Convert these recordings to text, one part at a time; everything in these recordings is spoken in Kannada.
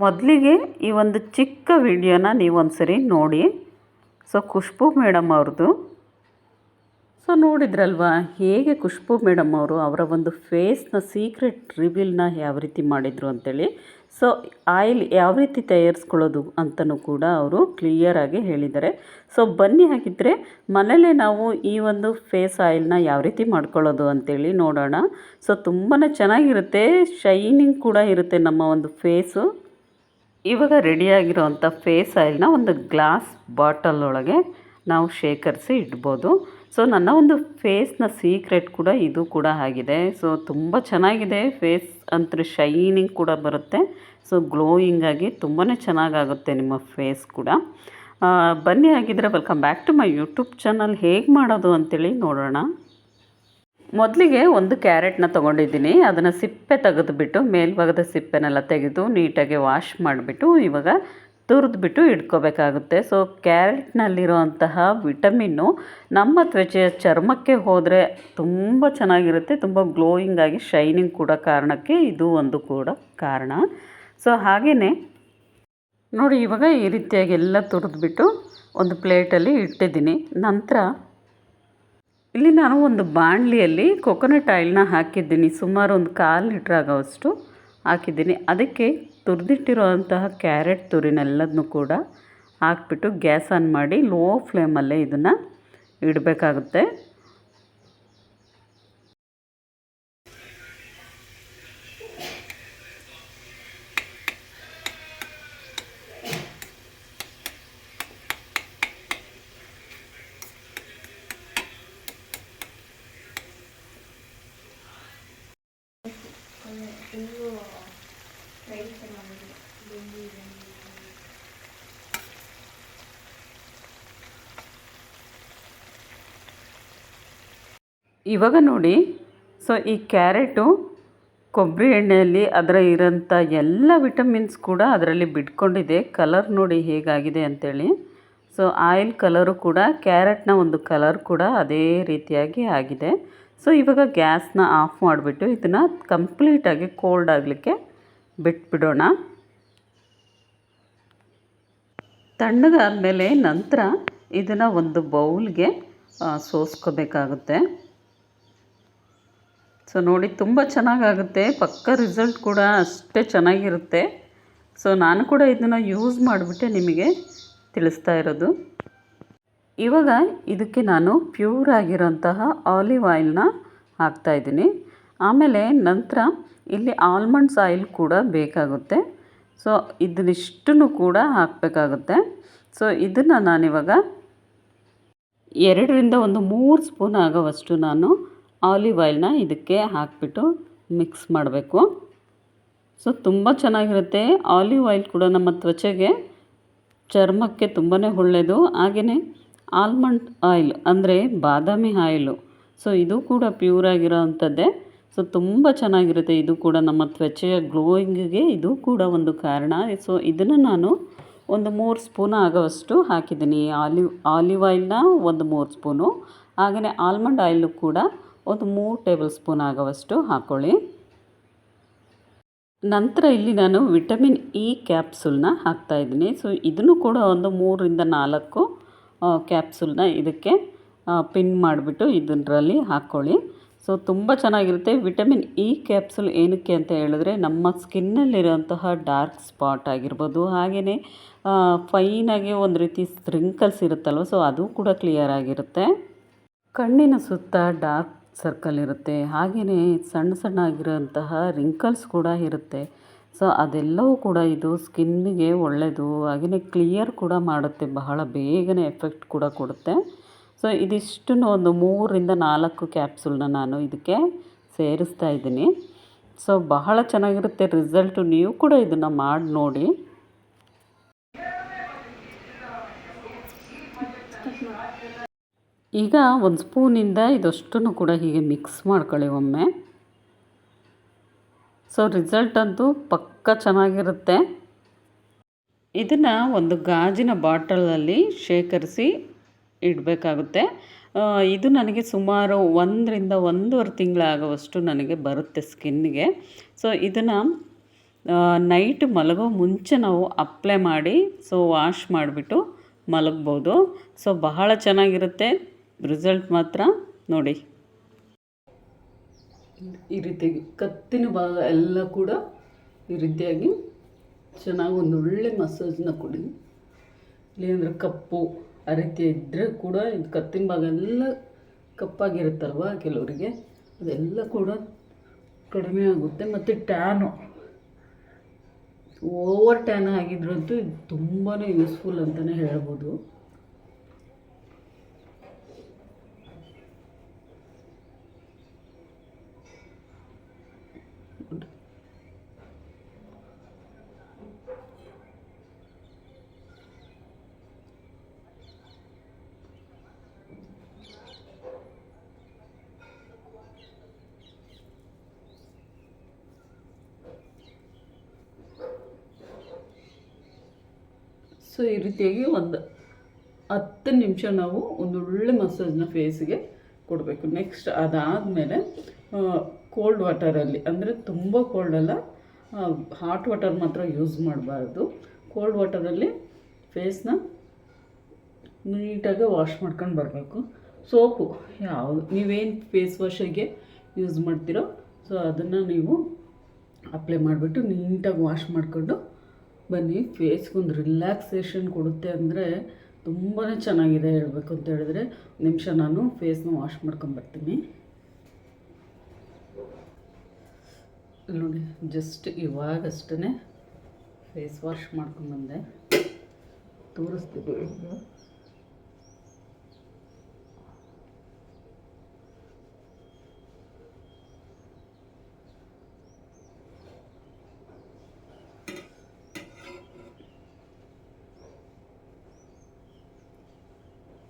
ಮೊದಲಿಗೆ ಈ ಒಂದು ಚಿಕ್ಕ ವಿಡಿಯೋನ ನೀವೊಂದು ಸರಿ ನೋಡಿ. ಸೊ, ಖುಷ್ಬು ಮೇಡಮ್ ಅವ್ರದ್ದು. ಸೊ, ನೋಡಿದ್ರಲ್ವಾ, ಹೇಗೆ ಖುಷ್ಬು ಮೇಡಮ್ ಅವರು ಅವರ ಒಂದು ಫೇಸ್ನ ಸೀಕ್ರೆಟ್ ರಿವೀಲ್ನ ಯಾವ ರೀತಿ ಮಾಡಿದರು ಅಂತೇಳಿ. ಸೊ, ಆಯಿಲ್ ಯಾವ ರೀತಿ ತಯಾರಿಸ್ಕೊಳ್ಳೋದು ಅಂತಲೂ ಕೂಡ ಅವರು ಕ್ಲಿಯರಾಗಿ ಹೇಳಿದ್ದಾರೆ. ಸೊ, ಬನ್ನಿ ಹಾಗಿದ್ದರೆ ಮನೇಲೇ ನಾವು ಈ ಒಂದು ಫೇಸ್ ಆಯಿಲ್ನ ಯಾವ ರೀತಿ ಮಾಡ್ಕೊಳ್ಳೋದು ಅಂತೇಳಿ ನೋಡೋಣ. ಸೊ ತುಂಬಾ ಚೆನ್ನಾಗಿರುತ್ತೆ, ಶೈನಿಂಗ್ ಕೂಡ ಇರುತ್ತೆ ನಮ್ಮ ಒಂದು ಫೇಸು. ಇವಾಗ ರೆಡಿಯಾಗಿರೋವಂಥ ಫೇಸ್ ಆಯಿಲ್ನ ಒಂದು ಗ್ಲಾಸ್ ಬಾಟಲ್ ಒಳಗೆ ನಾವು ಶೇಖರಿಸಿ ಇಡ್ಬೋದು. ಸೊ, ನನ್ನ ಒಂದು ಫೇಸ್ನ ಸೀಕ್ರೆಟ್ ಕೂಡ ಇದು ಕೂಡ ಆಗಿದೆ. ಸೊ, ತುಂಬ ಚೆನ್ನಾಗಿದೆ ಫೇಸ್ ಅಂತೂ ಶೈನಿಂಗ್ ಕೂಡ ಬರುತ್ತೆ. ಸೊ ಗ್ಲೋಯಿಂಗಾಗಿ ತುಂಬಾ ಚೆನ್ನಾಗಾಗುತ್ತೆ ನಿಮ್ಮ ಫೇಸ್ ಕೂಡ. ಬನ್ನಿ ಆಗಿದ್ದರೆ welcome back to my YouTube channel. ಹೇಗೆ ಮಾಡೋದು ಅಂತೇಳಿ ನೋಡೋಣ. ಮೊದಲಿಗೆ ಒಂದು ಕ್ಯಾರೆಟ್ನ ತೊಗೊಂಡಿದ್ದೀನಿ. ಅದನ್ನು ಸಿಪ್ಪೆ ತೆಗೆದುಬಿಟ್ಟು, ಮೇಲ್ಭಾಗದ ಸಿಪ್ಪೆನೆಲ್ಲ ತೆಗೆದು ನೀಟಾಗಿ ವಾಶ್ ಮಾಡಿಬಿಟ್ಟು, ಇವಾಗ ತುರಿದ್ಬಿಟ್ಟು ಇಟ್ಕೋಬೇಕಾಗುತ್ತೆ. ಸೊ ಕ್ಯಾರೆಟ್ನಲ್ಲಿರುವಂತಹ ವಿಟಮಿನ್ನು ನಮ್ಮ ತ್ವಚೆಯ ಚರ್ಮಕ್ಕೆ ಹೋದರೆ ತುಂಬ ಚೆನ್ನಾಗಿರುತ್ತೆ. ತುಂಬ ಗ್ಲೋಯಿಂಗ್ ಆಗಿ ಶೈನಿಂಗ್ ಕೂಡ ಕಾರಣಕ್ಕೆ ಇದು ಒಂದು ಕೂಡ ಕಾರಣ. ಸೊ ಹಾಗೆಯೇ ನೋಡಿ ಇವಾಗ ಈ ರೀತಿಯಾಗಿ ಎಲ್ಲ ತುರಿದ್ಬಿಟ್ಟು ಒಂದು ಪ್ಲೇಟಲ್ಲಿ ಇಟ್ಟಿದ್ದೀನಿ. ನಂತರ ಇಲ್ಲಿ ನಾನು ಒಂದು ಬಾಣಲಿಯಲ್ಲಿ ಕೊಕೊನಟ್ ಆಯಿಲ್ನ ಹಾಕಿದ್ದೀನಿ. ಸುಮಾರು ಒಂದು ಕಾಲು ಲೀಟ್ರ್ ಆಗೋವಷ್ಟು ಹಾಕಿದ್ದೀನಿ. ಅದಕ್ಕೆ ತುರಿದಿಟ್ಟಿರುವಂತಹ ಕ್ಯಾರೆಟ್ ತುರಿನೆಲ್ಲದನ್ನು ಕೂಡ ಹಾಕ್ಬಿಟ್ಟು ಗ್ಯಾಸ್ ಆನ್ ಮಾಡಿ, ಲೋ ಫ್ಲೇಮಲ್ಲೇ ಇದನ್ನು ಇಡಬೇಕಾಗುತ್ತೆ. ಇವಾಗ ನೋಡಿ. ಸೊ ಈ ಕ್ಯಾರೆಟು ಕೊಬ್ಬರಿ ಎಣ್ಣೆಯಲ್ಲಿ ಅದರ ಇರೋಂಥ ಎಲ್ಲ ವಿಟಮಿನ್ಸ್ ಕೂಡ ಅದರಲ್ಲಿ ಬಿಟ್ಕೊಂಡಿದೆ. ಕಲರ್ ನೋಡಿ ಹೇಗಾಗಿದೆ ಅಂತೇಳಿ. ಸೊ ಆಯಿಲ್ ಕಲರು ಕೂಡ, ಕ್ಯಾರೆಟ್ನ ಒಂದು ಕಲರ್ ಕೂಡ ಅದೇ ರೀತಿಯಾಗಿ ಆಗಿದೆ. ಸೊ ಇವಾಗ ಗ್ಯಾಸ್ನ ಆಫ್ ಮಾಡಿಬಿಟ್ಟು ಇದನ್ನು ಕಂಪ್ಲೀಟಾಗಿ ಕೋಲ್ಡ್ ಆಗಲಿಕ್ಕೆ ಬಿಟ್ಬಿಡೋಣ. ತಣ್ಣಗಾದಮೇಲೆ ನಂತರ ಇದನ್ನು ಒಂದು ಬೌಲ್ಗೆ ಸೋಸ್ಕೋಬೇಕಾಗುತ್ತೆ. ಸೊ ನೋಡಿ, ತುಂಬ ಚೆನ್ನಾಗಾಗುತ್ತೆ. ಪಕ್ಕ ರಿಸಲ್ಟ್ ಕೂಡ ಅಷ್ಟೇ ಚೆನ್ನಾಗಿರುತ್ತೆ. ಸೊ ನಾನು ಕೂಡ ಇದನ್ನು ಯೂಸ್ ಮಾಡಿಬಿಟ್ಟೆ ನಿಮಗೆ ತಿಳಿಸ್ತಾ ಇರೋದು. ಇವಾಗ ಇದಕ್ಕೆ ನಾನು ಪ್ಯೂರ್ ಆಗಿರೋಂತಹ ಆಲಿವ್ ಆಯಿಲ್ನ ಹಾಕ್ತಾಯಿದ್ದೀನಿ ಆಮೇಲೆ ನಂತರ ಇಲ್ಲಿ ಆಲ್ಮಂಡ್ಸ್ ಆಯಿಲ್ ಕೂಡ ಬೇಕಾಗುತ್ತೆ. ಸೊ ಇದನ್ನಿಷ್ಟನ್ನು ಕೂಡ ಹಾಕಬೇಕಾಗುತ್ತೆ. ಸೊ ಇದನ್ನು ನಾನಿವಾಗ ಎರಡರಿಂದ ಒಂದು ಮೂರು ಸ್ಪೂನ್ ಆಗೋವಷ್ಟು ನಾನು ಆಲಿವ್ ಆಯಿಲ್ನ ಇದಕ್ಕೆ ಹಾಕಿಬಿಟ್ಟು ಮಿಕ್ಸ್ ಮಾಡಬೇಕು. ಸೊ, ತುಂಬ ಚೆನ್ನಾಗಿರುತ್ತೆ. ಆಲಿವ್ ಆಯಿಲ್ ಕೂಡ ನಮ್ಮ ತ್ವಚೆಗೆ ಚರ್ಮಕ್ಕೆ ತುಂಬಾ ಒಳ್ಳೆಯದು. ಹಾಗೆಯೇ ಆಲ್ಮಂಡ್ ಆಯಿಲ್ ಅಂದರೆ ಬಾದಾಮಿ ಆಯಿಲು. ಸೊ, ಇದು ಕೂಡ ಪ್ಯೂರ್ ಆಗಿರೋ ಅಂಥದ್ದೇ ಸೊ, ತುಂಬ ಚೆನ್ನಾಗಿರುತ್ತೆ. ಇದು ಕೂಡ ನಮ್ಮ ತ್ವಚೆಯ ಗ್ಲೋಯಿಂಗಿಗೆ ಇದು ಕೂಡ ಒಂದು ಕಾರಣ. ಸೊ, ಇದನ್ನು ನಾನು ಒಂದು ಮೂರು ಸ್ಪೂನ್ ಆಗೋವಷ್ಟು ಹಾಕಿದ್ದೀನಿ. ಆಲಿವ್ ಆಲಿವ್ ಆಯಿಲ್ನ ಒಂದು ಮೂರು ಸ್ಪೂನು. ಹಾಗೆಯೇ ಆಲ್ಮಂಡ್ ಆಯಿಲು ಕೂಡ ಒಂದು ಮೂರು ಟೇಬಲ್ ಸ್ಪೂನ್ ಆಗೋವಷ್ಟು ಹಾಕ್ಕೊಳ್ಳಿ ನಂತರ ಇಲ್ಲಿ ನಾನು ವಿಟಮಿನ್ ಇ ಕ್ಯಾಪ್ಸುಲ್ನ ಹಾಕ್ತಾಯಿದ್ದೀನಿ ಸೊ, ಇದನ್ನು ಕೂಡ ಒಂದು ಮೂರರಿಂದ ನಾಲ್ಕು ಕ್ಯಾಪ್ಸುಲ್ನ ಇದಕ್ಕೆ ಪಿನ್ ಮಾಡಿಬಿಟ್ಟು ಇದರಲ್ಲಿ ಹಾಕ್ಕೊಳ್ಳಿ ಸೊ, ತುಂಬ ಚೆನ್ನಾಗಿರುತ್ತೆ. ವಿಟಮಿನ್ ಇ ಕ್ಯಾಪ್ಸುಲ್ ಏನಕ್ಕೆ ಅಂತ ಹೇಳಿದ್ರೆ, ನಮ್ಮ ಸ್ಕಿನ್ನಲ್ಲಿರುವಂತಹ ಡಾರ್ಕ್ ಸ್ಪಾಟ್ ಆಗಿರ್ಬೋದು, ಹಾಗೆಯೇ ಫೈನಾಗಿ ಒಂದು ರೀತಿ ಸ್ಪ್ರಿಂಕಲ್ಸ್ ಇರುತ್ತಲ್ವ, ಸೊ, ಅದು ಕೂಡ ಕ್ಲಿಯರ್ ಆಗಿರುತ್ತೆ. ಕಣ್ಣಿನ ಸುತ್ತ ಡಾರ್ಕ್ ಸರ್ಕಲ್ ಇರುತ್ತೆ. ಹಾಗೆಯೇ ಸಣ್ಣ ಸಣ್ಣ ಆಗಿರೋಂತಹ ರಿಂಕಲ್ಸ್ ಕೂಡ ಇರುತ್ತೆ. ಸೊ ಅದೆಲ್ಲವೂ ಕೂಡ ಇದು ಸ್ಕಿನ್ನಿಗೆ ಒಳ್ಳೆಯದು ಹಾಗೆಯೇ ಕ್ಲಿಯರ್ ಕೂಡ ಮಾಡುತ್ತೆ, ಬಹಳ ಬೇಗನೆ ಎಫೆಕ್ಟ್ ಕೂಡ ಕೊಡುತ್ತೆ. ಸೊ ಇದಿಷ್ಟನ್ನು ಒಂದು ಮೂರರಿಂದ ನಾಲ್ಕು ಕ್ಯಾಪ್ಸುಲ್ನ ನಾನು ಇದಕ್ಕೆ ಸೇರಿಸ್ತಾ ಇದ್ದೀನಿ. ಸೊ ಬಹಳ ಚೆನ್ನಾಗಿರುತ್ತೆ ರಿಸಲ್ಟು ನೀವು ಕೂಡ ಇದನ್ನು ಮಾಡಿ ನೋಡಿ. ಈಗ ಒಂದು ಸ್ಪೂನಿಂದ ಇದಷ್ಟನ್ನು ಕೂಡ ಹೀಗೆ ಮಿಕ್ಸ್ ಮಾಡ್ಕೊಳ್ಳಿ ಒಮ್ಮೆ. ಸೊ ರಿಸಲ್ಟ್ ಅಂತೂ ಪಕ್ಕ ಚೆನ್ನಾಗಿರುತ್ತೆ. ಇದನ್ನು ಒಂದು ಗಾಜಿನ ಬಾಟಲಲ್ಲಿ ಶೇಖರಿಸಿ ಇಡಬೇಕಾಗುತ್ತೆ. ಇದು ನನಗೆ ಸುಮಾರು ಒಂದರಿಂದ ಒಂದೂವರೆ ತಿಂಗಳಾಗುವಷ್ಟು ನನಗೆ ಬರುತ್ತೆ ಸ್ಕಿನ್ಗೆ ಸೊ ಇದನ್ನು ನೈಟ್ ಮಲಗೋ ಮುಂಚೆ ನಾವು ಅಪ್ಲೈ ಮಾಡಿ ಸೊ ವಾಶ್ ಮಾಡಿಬಿಟ್ಟು ಮಲಗ್ಬೋದು. ಸೊ ಬಹಳ ಚೆನ್ನಾಗಿರುತ್ತೆ. ರಿಸಲ್ಟ್ ಮಾತ್ರ ನೋಡಿ. ಈ ರೀತಿಯಾಗಿ ಕತ್ತಿನ ಭಾಗ ಎಲ್ಲ ಕೂಡ ಈ ರೀತಿಯಾಗಿ ಚೆನ್ನಾಗಿ ಒಂದು ಒಳ್ಳೆ ಮಸಾಜ್ನ ಕೊಡಿ. ಇಲ್ಲಾಂದರೆ ಕಪ್ಪು ಆ ರೀತಿ ಇದ್ದರೆ ಕೂಡ ಇದು ಕತ್ತಿನ ಭಾಗ ಎಲ್ಲ ಕಪ್ಪಾಗಿರುತ್ತಲ್ವ ಕೆಲವರಿಗೆ? ಅದೆಲ್ಲ ಕೂಡ ಕಡಿಮೆ ಆಗುತ್ತೆ. ಮತ್ತು ಟ್ಯಾನು. ಓವರ್ ಟ್ಯಾನ್ ಆಗಿದ್ರಂತೂ ಇದು ತುಂಬಾ ಯೂಸ್ಫುಲ್ ಅಂತಲೇ ಹೇಳ್ಬೋದು. ಸೊ ಈ ರೀತಿಯಾಗಿ ಒಂದು ಹತ್ತು ನಿಮಿಷ ನಾವು ಒಂದು ಒಳ್ಳೆ ಮಸಾಜ್ನ ಫೇಸ್ಗೆ ಕೊಡಬೇಕು. ನೆಕ್ಸ್ಟ್ ಅದಾದಮೇಲೆ ಕೋಲ್ಡ್ ವಾಟರಲ್ಲಿ ಅಂದರೆ ತುಂಬ ಕೋಲ್ಡ್ ಅಲ್ಲ ಹಾಟ್ ವಾಟರ್ ಮಾತ್ರ ಯೂಸ್ ಮಾಡಬಾರ್ದು. ಕೋಲ್ಡ್ ವಾಟರಲ್ಲಿ ಫೇಸ್ನ ನೀಟಾಗಿ ವಾಶ್ ಮಾಡ್ಕೊಂಡು ಬರಬೇಕು. ಸೋಪು ಯಾವುದು, ನೀವೇನು ಫೇಸ್ ವಾಶಿಗೆ ಯೂಸ್ ಮಾಡ್ತೀರೋ ಸೊ ಅದನ್ನು ನೀವು ಅಪ್ಲೈ ಮಾಡಿಬಿಟ್ಟು ನೀಟಾಗಿ ವಾಶ್ ಮಾಡಿಕೊಂಡು ಬನ್ನಿ ಫೇಸ್ಗೊಂದು ರಿಲ್ಯಾಕ್ಸೇಷನ್ ಕೊಡುತ್ತೆ ಅಂದರೆ ತುಂಬಾ ಚೆನ್ನಾಗಿದೆ ಹೇಳಬೇಕು ಅಂತ ಹೇಳಿದ್ರೆ ನಿಮಿಷ ನಾನು ಫೇಸ್ನ ವಾಶ್ ಮಾಡ್ಕೊಂಬರ್ತೀನಿ ನೋಡಿ ಜಸ್ಟ್ ಇವಾಗಷ್ಟೇ ಫೇಸ್ ವಾಶ್ ಮಾಡ್ಕೊಂಡ್ಬಂದೆ ತೋರಿಸ್ತೀವಿ ಈಗ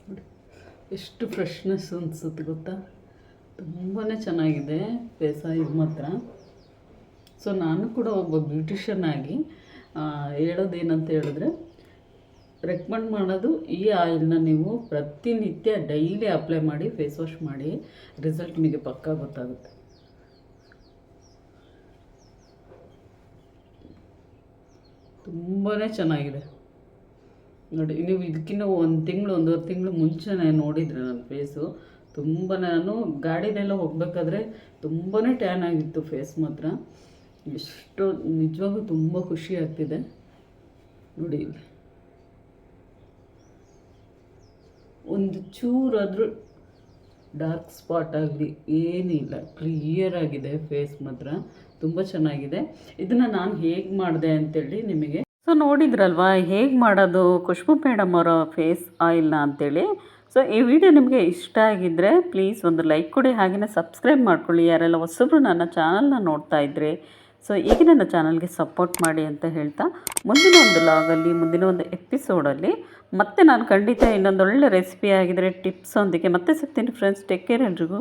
ನೋಡಿ ಎಷ್ಟು ಫ್ರೆಶ್ನೆಸ್ ಅನಿಸುತ್ತೆ ಗೊತ್ತಾ? ತುಂಬಾ ಚೆನ್ನಾಗಿದೆ ಫೇಸ ಇದು ಮಾತ್ರ ಸೊ ನಾನು ಕೂಡ ಒಬ್ಬ ಬ್ಯೂಟಿಷಿಯನ್ ಆಗಿ ಹೇಳೋದೇನಂತ ಹೇಳಿದ್ರೆ ರೆಕಮೆಂಡ್ ಮಾಡೋದು ಈ ಆಯಿಲ್ನ ನೀವು ಪ್ರತಿನಿತ್ಯ ಡೈಲಿ ಅಪ್ಲೈ ಮಾಡಿ ಫೇಸ್ ವಾಶ್ ಮಾಡಿ ರಿಸಲ್ಟ್ ನಿಮಗೆ ಪಕ್ಕಾ ಗೊತ್ತಾಗುತ್ತೆ. ತುಂಬಾ ಚೆನ್ನಾಗಿದೆ. ನೋಡಿ, ನೀವು ಇದಕ್ಕಿಂತ ಒಂದು ತಿಂಗಳು, ಒಂದೂವರೆ ತಿಂಗಳು ಮುಂಚೆನೇ ನೋಡಿದ್ರೆ ನನ್ನ ಫೇಸು ತುಂಬ ನಾನು ಗಾಡಿನೆಲ್ಲ ಹೋಗಬೇಕಾದ್ರೆ ತುಂಬಾ ಟ್ಯಾನ್ ಆಗಿತ್ತು ಫೇಸ್ ಮಾತ್ರ. ಎಷ್ಟು ನಿಜವಾಗೂ ತುಂಬ ಖುಷಿ ಆಗ್ತಿದೆ. ನೋಡಿ, ಒಂದು ಚೂರಾದರೂ ಡಾರ್ಕ್ ಸ್ಪಾಟ್ ಆಗಲಿ ಏನಿಲ್ಲ ಕ್ಲಿಯರ್ ಆಗಿದೆ ಫೇಸ್ ಮಾತ್ರ. ತುಂಬ ಚೆನ್ನಾಗಿದೆ. ಇದನ್ನು ನಾನು ಹೇಗೆ ಮಾಡಿದೆ ಅಂತೇಳಿ ನಿಮಗೆ ಸೊ ನೋಡಿದ್ರಲ್ವಾ, ಹೇಗೆ ಮಾಡೋದು ಖುಷ್ಬು ಮೇಡಮ್ ಅವರ ಫೇಸ್ ಆಯಿಲ್ನ ಅಂತೇಳಿ. ಸೊ ಈ ವಿಡಿಯೋ ನಿಮಗೆ ಇಷ್ಟ ಆಗಿದ್ದರೆ ಪ್ಲೀಸ್ ಒಂದು ಲೈಕ್ ಕೊಡಿ ಹಾಗೆಯೇ ಸಬ್ಸ್ಕ್ರೈಬ್ ಮಾಡ್ಕೊಳ್ಳಿ. ಯಾರೆಲ್ಲ ಹೊಸಬ್ರು ನನ್ನ ಚಾನಲ್ನ ನೋಡ್ತಾ ಇದ್ದರೆ ಸೊ ಈಗ ನನ್ನ ಚಾನಲ್ಗೆ ಸಪೋರ್ಟ್ ಮಾಡಿ ಅಂತ ಹೇಳ್ತಾ, ಮುಂದಿನ ಒಂದು ಲಾಗಲ್ಲಿ, ಮುಂದಿನ ಒಂದು ಎಪಿಸೋಡಲ್ಲಿ ಮತ್ತೆ ನಾನು ಖಂಡಿತ ಇನ್ನೊಂದು ಒಳ್ಳೆ ರೆಸಿಪಿ ಆಗಿದ್ರೆ ಟಿಪ್ಸೊಂದಿಗೆ ಮತ್ತೆ ಸಿಗ್ತೀನಿ. ಫ್ರೆಂಡ್ಸ್, ಟೇಕ್ ಕೇರ್ ಎಲ್ರಿಗೂ.